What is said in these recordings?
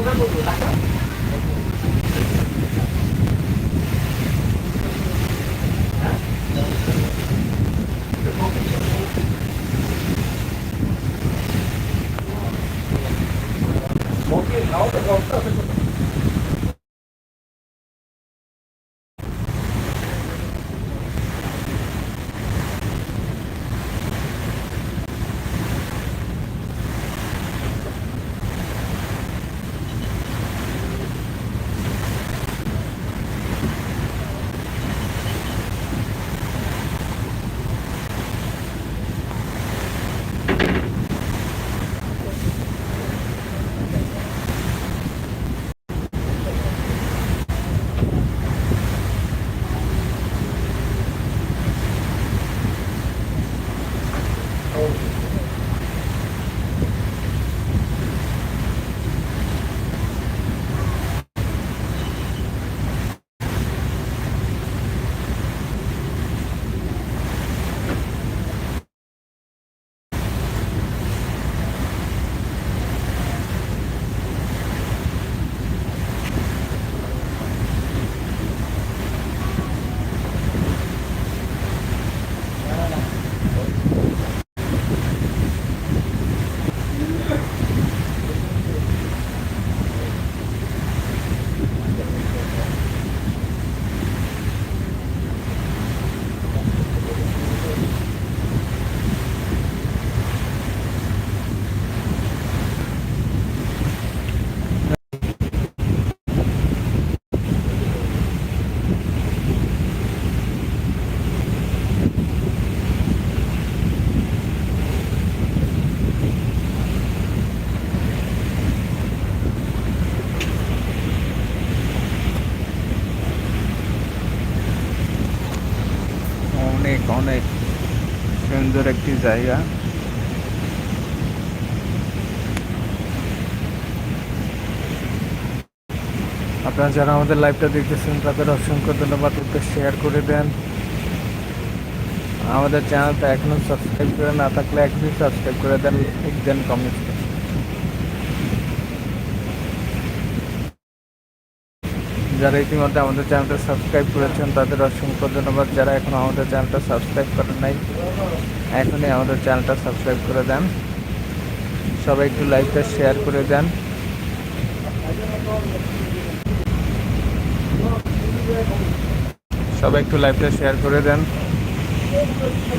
ูกันบุญอยู่ตาม জায়গা। আপনারা যারা আমাদের লাইভটা দেখতেছেন, তাদের অসংখ্য ধন্যবাদ। শেয়ার করে দেন। আমাদের চ্যানেলটা এখনও সাবস্ক্রাইব করে না থাকলে এখনই সাবস্ক্রাইব করে দেন দেন কমেন্ট যারা ইতিমধ্যে আমাদের চ্যানেলটা সাবস্ক্রাইব করেছেন, তাদের অসংখ্য ধন্যবাদ। যারা এখন আমাদের চ্যানেলটা সাবস্ক্রাইব করেন নাই, এখনই আমাদের চ্যানেলটা সাবস্ক্রাইব করে দেন। সবাই একটু লাইভটা শেয়ার করে দেন। সবাই একটু লাইভটা শেয়ার করে দেন।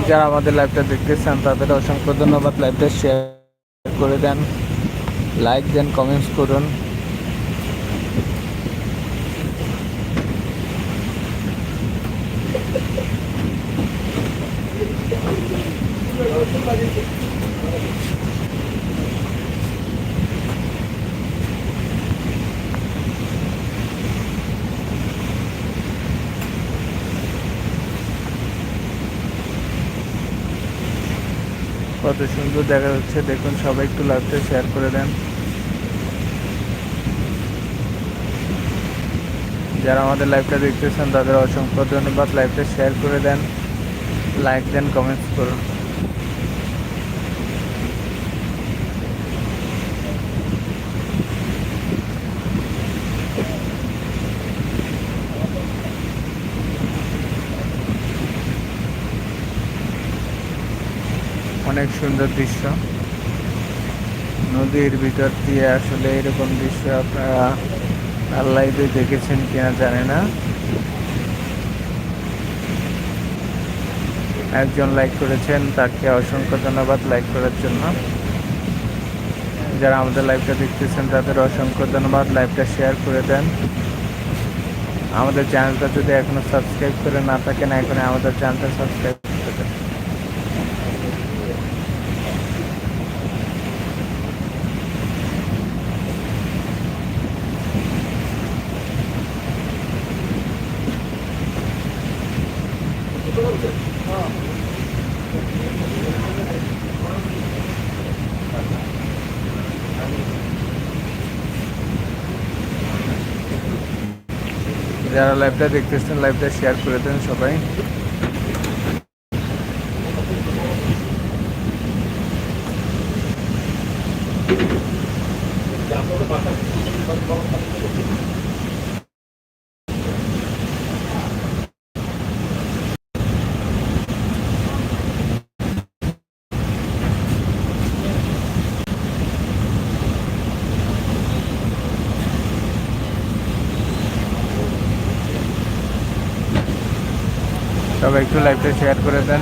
যারা আমাদের লাইভটা দেখতেছেন, তাদের অসংখ্য ধন্যবাদ। লাইভটা শেয়ার করে দেন। লাইক দেন, কমেন্টস করুন কত সুন্দর দেখা যাচ্ছে। দেখুন, সবাই একটু লাইভটা শেয়ার করে দেন। যারা আমাদের লাইভটা দেখতেছেন, তাদের অসংখ্য ধন্যবাদ। লাইভটা শেয়ার করে দেন লাইক দেন কমেন্টস করুন। অনেক সুন্দর দৃশ্য। নদীর ভিতর দিয়ে আসলে এরকম দৃশ্য আপনারা লাইভে দেখেছেন কিনা জানি না। একজন লাইক করেছেন, তাকে অসংখ্য ধন্যবাদ লাইক করার জন্য। যারা আমাদের লাইভটা দেখতেছেন, তাদের অসংখ্য ধন্যবাদ লাইভটা শেয়ার করে দেন। আমাদের চ্যানেলটা যদি এখনও সাবস্ক্রাইব করে না থাকেন এখন আমাদের চ্যানেলটা সাবস্ক্রাইব যারা লাইভটা দেখতেছেন লাইভটা শেয়ার করে দেন সবাই Thank you. সবাই একটু লাইভটা শেয়ার করে দেন।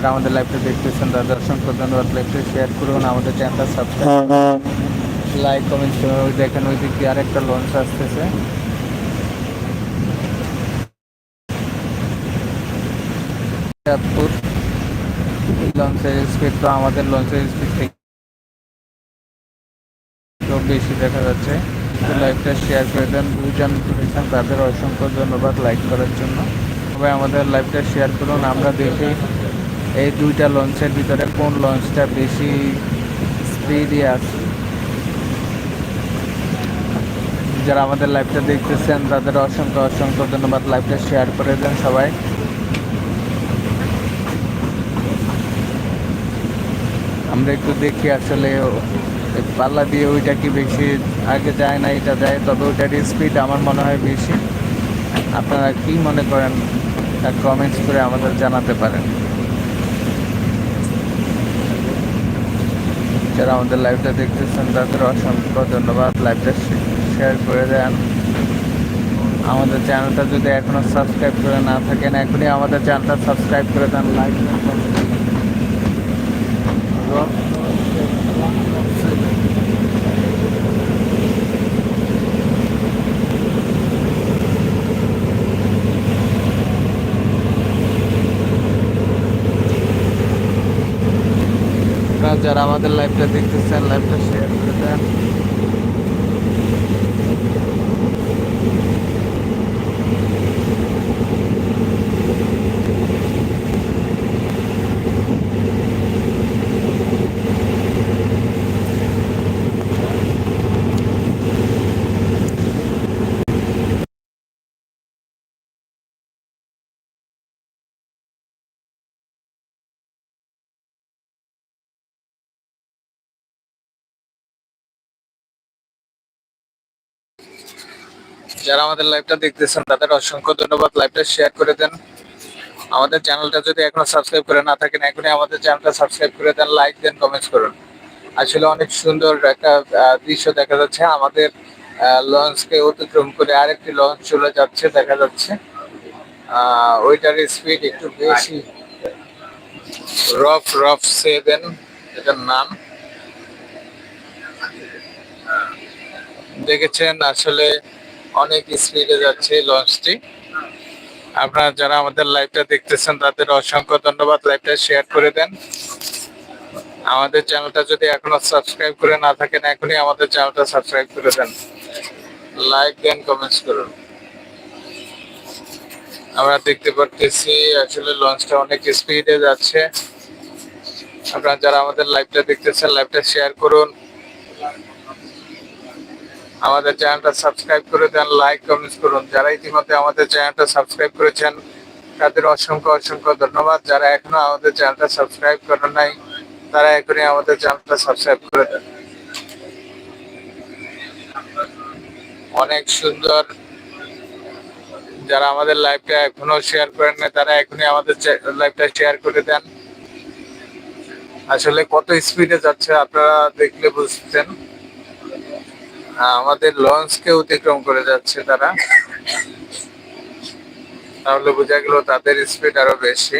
যারা আমাদের লাইভটা দেখতেছেন তাদের অসংখ্য ধন্যবাদ লাইভটা শেয়ার করুন আমাদের চ্যানেলটা সাবস্ক্রাইব লাইক কমেন্ট দেখেন ওই দিক আরেকটা লঞ্চ আসতেছে। লঞ্চের স্পিড তো আমাদের লঞ্চের স্পিড থেকে বেশি দেখা যাচ্ছে। তো লাইভটা শেয়ার করে দেন দুইজন করেছেন তাদের অসংখ্য ধন্যবাদ লাইক করার জন্য। সবাই আমাদের লাইভটা শেয়ার করুন আমরা দেখি এই দুইটা লঞ্চের ভিতরে কোন লঞ্চটা বেশি স্পিডে আছে? যারা আমাদের লাইভটা দেখতেছেন, তাদের অসংখ্য অসংখ্য ধন্যবাদ লাইভটা শেয়ার করে দেন সবাই। আমরা একটু দেখি আসলে পাল্লা দিয়ে ওইটা কি বেশি আগে যায় না, এটা যায়? তবে ওইটার স্পিড আমার মনে হয় বেশি। আপনারা কি মনে করেন কমেন্টস করে আমাদের জানাতে পারেন। যারা আমাদের লাইভটা দেখতেছেন তাদের অসংখ্য ধন্যবাদ। লাইভটা শেয়ার করে দেন। আমাদের চ্যানেলটা যদি এখনও সাবস্ক্রাইব করে না থাকেন, এখনই আমাদের চ্যানেলটা সাবস্ক্রাইব করে দেন লাইক আপনারা যারা আমাদের লাইভটা দেখতেছেন লাইভটা শেয়ার করে দেন। যারা আমাদের লাইভটা দেখতেছেন, তাদের অসংখ্য ধন্যবাদ। লাইভটা শেয়ার করে দেন। আমাদের চ্যানেলটা যদি এখনও সাবস্ক্রাইব করে না থাকেন, এখনই আমাদের চ্যানেলটা সাবস্ক্রাইব করে দেন লাইক দেন কমেন্টস করুন। আসলে অনেক সুন্দর একটা দৃশ্য দেখা যাচ্ছে। আমাদের লঞ্চকে অতিক্রম করে আরেকটি লঞ্চ চলে যাচ্ছে, দেখা যাচ্ছে। ওইটার স্পিড একটু বেশি। রফ রফ সেভেন এটার নাম। দেখেছেন, আসলে অনেক স্পিডে যাচ্ছে লঞ্চটি আপনারা যারা আমাদের লাইভটা দেখতেছেন, তাদের অসংখ্য ধন্যবাদ লাইভটা শেয়ার করে দেন। আমাদের চ্যানেলটা যদি এখনও সাবস্ক্রাইব করে না থাকেন, এখনই আমাদের চ্যানেলটা সাবস্ক্রাইব করে দেন। লাইক দেন কমেন্টস করুন। আমরা দেখতে পারতেছি, আসলে লঞ্চটা অনেক স্পিডে যাচ্ছে। আপনারা যারা আমাদের লাইভটা দেখতেছেন লাইভটা শেয়ার করুন। আমাদের চ্যানেলটা সাবস্ক্রাইব করে দেন লাইক কমেন্টস করুন। যারা ইতিমধ্যে আমাদের চ্যানেলটা সাবস্ক্রাইব করেছেন, তাদের অসংখ্য অসংখ্য ধন্যবাদ। যারা এখনও আমাদের চ্যানেলটা সাবস্ক্রাইব করেন নাই, তারা এখনই আমাদের চ্যানেলটা সাবস্ক্রাইব করে দেন। অনেক সুন্দর। যারা আমাদের লাইভটা এখনও শেয়ার করেন না তারা এখনই আমাদের লাইভটা শেয়ার করে দেন। আসলে কত স্পিডে যাচ্ছে আপনারা দেখলে বুঝতেন আমাদের লঞ্চকে অতিক্রম করে যাচ্ছে তারা। তাহলে বোঝা গেল তাদের স্পিড আরও বেশি।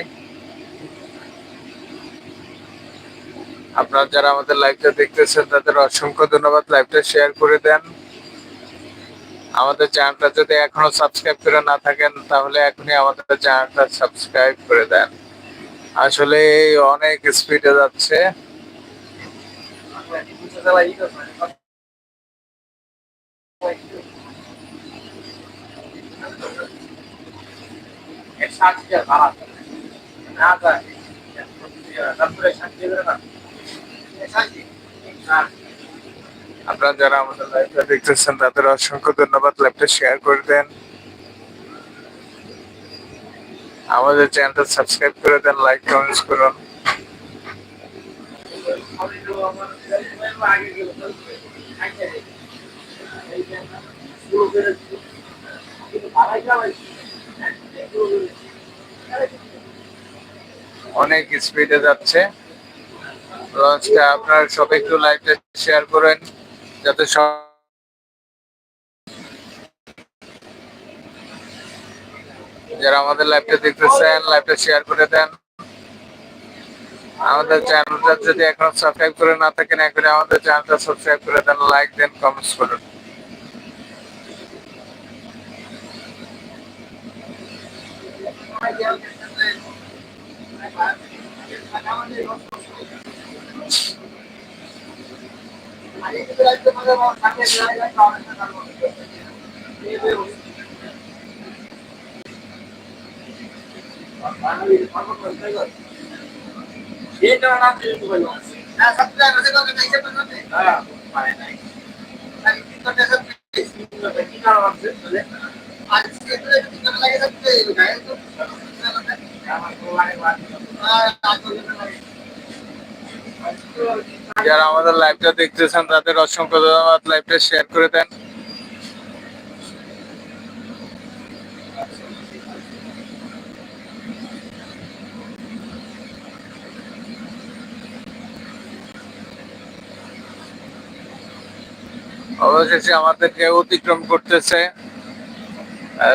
আপনারা যারা আমাদের লাইভটা দেখতেছেন, তাদের অসংখ্য ধন্যবাদ। লাইভটা শেয়ার করে দেন। আমাদের চ্যানেলটা যদি এখনও সাবস্ক্রাইব করে না থাকেন, তাহলে এখনই আমাদের চ্যানেলটা সাবস্ক্রাইব করে দেন। আসলে অনেক স্পিডে যাচ্ছে। আপনারা যারা আমাদের লাইভটা দেখতেছেন, তাদের অসংখ্য ধন্যবাদ। লাইভটা শেয়ার করে দেন। আমাদের চ্যানেলটা সাবস্ক্রাইব করে দেন লাইক কমেন্টস করুন। অনেক স্পিডে যাচ্ছে। লঞ্চটা আপনার সব একটু লাইভটা শেয়ার করেন, যাতে সব যারা আমাদের লাইভটা দেখতেছেন লাইভটা শেয়ার করে দেন। আমাদের চ্যানেলটা যদি এখনও সাবস্ক্রাইব করে না থাকেন এখন আমাদের চ্যানেলটা সাবস্ক্রাইব করে দেন লাইক দেন কমেন্টস করুন। ఏంటో నాకు తెలుసుకోవాలి నా సబ్జెక్ట్ అసలు ఒక కైసే పడుతుంది ఆ మరి నై అది తింటే సబ్ తీసుకుంటే కినారా వస్తుంది అదే అది తింటే కినారా లాగే సబ్ తీసుకుంటే যারা আমাদের লাইভটা দেখতেছেন, তাদের অসংখ্য ধন্যবাদ। লাইভটা শেয়ার করে দেন। অবশেষে আমাদেরকে অতিক্রম করতেছে,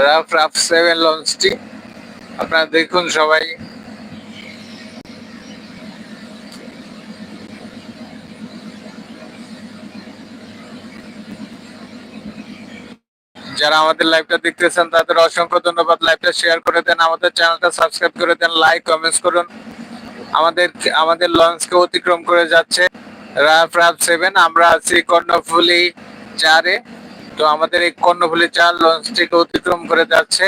রাফ রাফ সেভেন লঞ্চটি আপনারা দেখুন সবাই। যারা আমাদের লাইভটা দেখতেছেন, তাদের অসংখ্য ধন্যবাদ। লাইভটা শেয়ার করে দেন, আমাদের চ্যানেলটা সাবস্ক্রাইব করে দেন লাইক কমেন্টস করুন। আমাদের আমাদের লঞ্চকে অতিক্রম করে যাচ্ছে রাফ রাফ সেভেন আমরা আছি কর্ণফুলি চারে। তো আমাদের এই কর্ণফুলি চার লঞ্চটিকে অতিক্রম করে যাচ্ছে।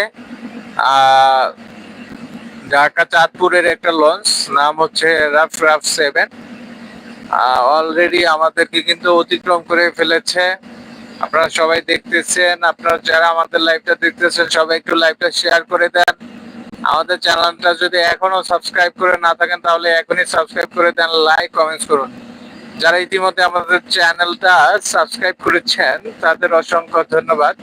ঢাকা চাঁদপুরের একটা লঞ্চ, নাম হচ্ছে রাফ রাফ সেভেন। অলরেডি আমাদেরকে কিন্তু অতিক্রম করে ফেলেছে। আপনারা সবাই দেখতেছেন, আপনারা যারা আমাদের লাইভটা দেখতেছেন, সবাই একটু লাইভটা শেয়ার করে দেন। আমাদের চ্যানেলটা যদি এখনও সাবস্ক্রাইব করে না থাকেন, তাহলে এখনই সাবস্ক্রাইব করে দেন লাইক কমেন্টস করুন। যারা ইতিমধ্যে আমাদের চ্যানেলটা সাবস্ক্রাইব করেছেন, তাদের অসংখ্য ধন্যবাদ।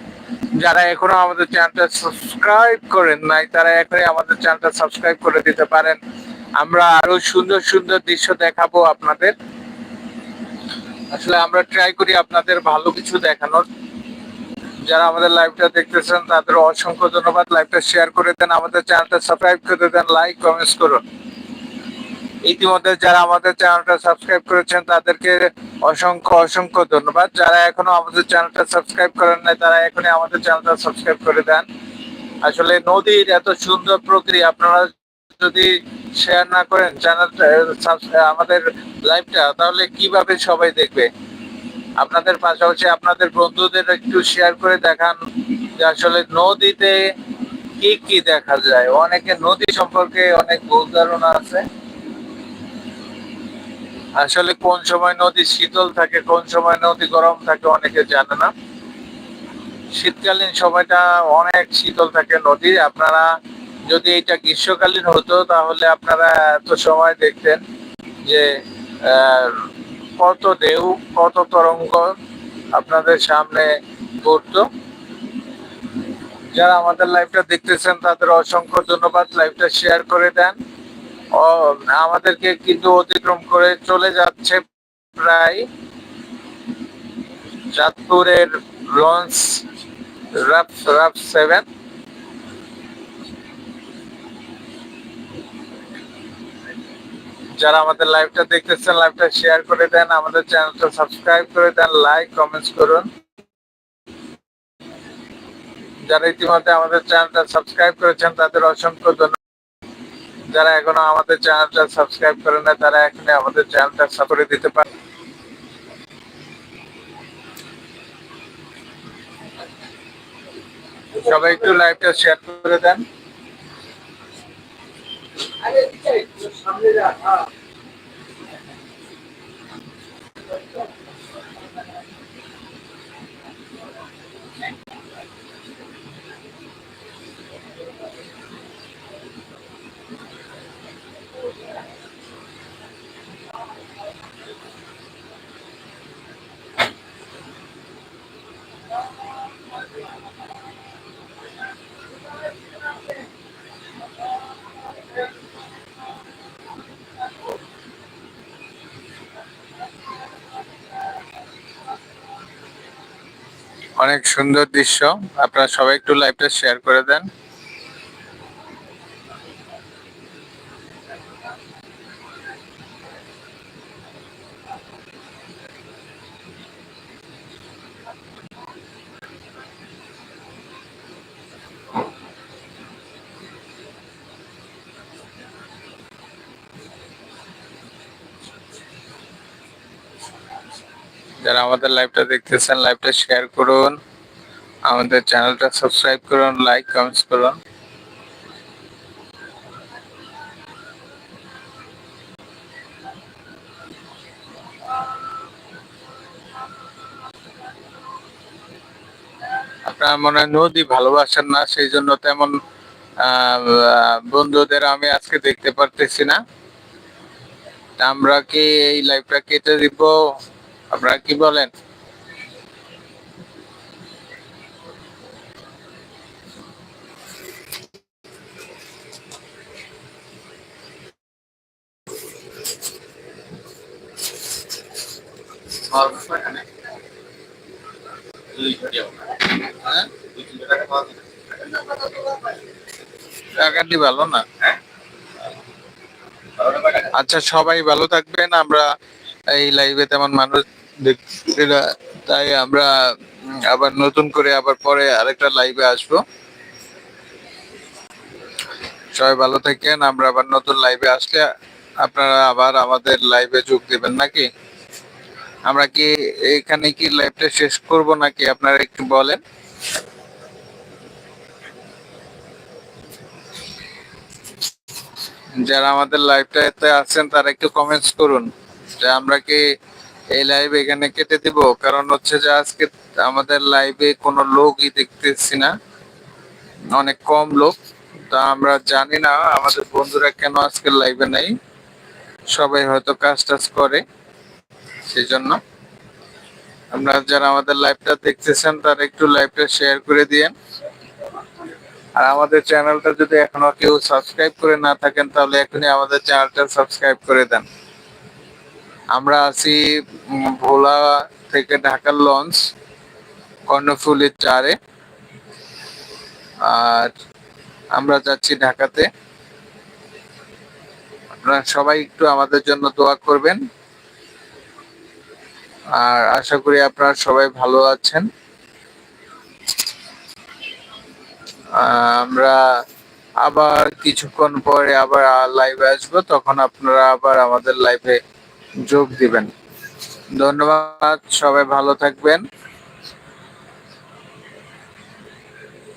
যারা এখনও আমাদের চ্যানেলটা সাবস্ক্রাইব করেন নাই, তারা এখনই আমাদের চ্যানেলটা সাবস্ক্রাইব করে দিতে পারেন। আমরা আরও সুন্দর সুন্দর দৃশ্য দেখাবো আপনাদের। আসলে আমরা ট্রাই করি আপনাদের ভালো কিছু দেখানোর। যারা আমাদের লাইভটা দেখতেছেন, তাদের অসংখ্য ধন্যবাদ। লাইভটা শেয়ার করে দেন, আমাদের চ্যানেলটা সাবস্ক্রাইব করে দেন লাইক কমেন্টস করুন। ইতিমধ্যে যারা আমাদের চ্যানেলটা সাবস্ক্রাইব করেছেন, তাদেরকে অসংখ্য অসংখ্য ধন্যবাদ। যারা এখনও আমাদের চ্যানেলটা সাবস্ক্রাইব করেন নাই, তারা এখনই আমাদের চ্যানেলটা সাবস্ক্রাইব করে দেন। আসলে নদীর এত সুন্দর প্রক্রিয়া আপনারা যদি শেয়ার না করেন চ্যানেলটা আমাদের লাইভটা তাহলে কীভাবে সবাই দেখবে? আপনাদের পাশাপাশি আপনাদের বন্ধুদের একটু শেয়ার করে দেখান যে আসলে নদীতে কি কি দেখা যায়। অনেকে নদী সম্পর্কে অনেক ভুল ধারণা আছে। আসলে কোন সময় নদী শীতল থাকে, কোন সময় নদী গরম থাকে অনেকে জানে না। শীতকালীন সময়টা অনেক শীতল থাকে নদী। আপনারা যদি এটা গ্রীষ্মকালীন হতো, তাহলে আপনারা এত সময় দেখতেন যে কত ঢেউ, কত তরঙ্গ আপনাদের সামনে ঘুরতো। যারা আমাদের লাইভটা দেখতেছেন, তাদের অসংখ্য ধন্যবাদ। লাইভটা শেয়ার করে দেন। আমাদেরকে কিন্তু অতিক্রম করে চলে যাচ্ছে প্রায় চাঁদপুরের লঞ্চ রাফ রাফ সেভেন। যারা আমাদের লাইভটা দেখতেছেন, লাইভটা শেয়ার করে দেন, আমাদের চ্যানেলটা সাবস্ক্রাইব করে দেন লাইক কমেন্টস করুন। যারা ইতিমধ্যে আমাদের চ্যানেলটা সাবস্ক্রাইব করেছেন, তাদের অসংখ্য ধন্যবাদ। যারা এখনও আমাদের চ্যানেলটা সাবস্ক্রাইব করে না তারা এখানে আমাদের চ্যানেলটা সাপোর্ট দিতে পারে সবাই একটু লাইভটা শেয়ার করে দেন। অনেক সুন্দর দৃশ্য। আপনারা সবাই একটু লাইভটা শেয়ার করে দেন। যারা আমাদের লাইভটা দেখতেছেন লাইভটা শেয়ার করুন, আমাদের চ্যানেলটা সাবস্ক্রাইব করুন লাইক কমেন্টস করুন। আপনার মনে হয় নদী ভালোবাসেন না, সেই জন্য তেমন বন্ধুদের আমি আজকে দেখতে পারতেছি না। আমরা কি এই লাইভটা কেটে দিব? আপনারা কি বলেন? টাকাটি ভালো না আচ্ছা সবাই ভালো থাকবেন আমরা এই লাইভে তেমন মানুষ তাই আমরা আবার নতুন করে আবার পরে আরেকটা লাইভে আসব। সবাই ভালো থাকেন, আমরা আবার নতুন লাইভে আসলে আপনারা আবার আমাদের লাইভে যোগ দিবেন, নাকি? আমরা কি এখানে কি লাইভটা শেষ করব নাকি, আপনারা একটু বলেন? যারা আমাদের লাইভটাতে আছেন, তারা একটু কমেন্টস করুন, যে আমরা কি এই লাইভ এখানে কেটে দিব। কারণ হচ্ছে যে আজকে আমাদের লাইভে কোনো লোকই দেখতেছি না। অনেক কম লোক। তা আমরা জানি না আমাদের বন্ধুরা কেন আজকে লাইভে নাই। সবাই হয়তো কাজ টাজ করে। সেই জন্য আপনারা যারা আমাদের লাইভটা দেখতেছেন, তারা একটু লাইভটা শেয়ার করে দিয়েন। আর আমাদের চ্যানেলটা যদি এখনও কেউ সাবস্ক্রাইব করে না থাকেন, তাহলে এখনই আমাদের চ্যানেলটা সাবস্ক্রাইব করে দেন। আমরা আছি ভোলা থেকে ঢাকার লঞ্চ, কর্ণফুলির চারে। আর আমরা যাচ্ছি ঢাকাতে। আপনারা সবাই একটু আমাদের জন্য দোয়া করবেন। আর আশা করি আপনারা সবাই ভালো আছেন। আমরা আবার কিছুক্ষণ পরে আবার লাইভে আসব, তখন আপনারা আবার আমাদের লাইভে যোগ দিবেন। ধন্যবাদ সবাই ভালো থাকবেন।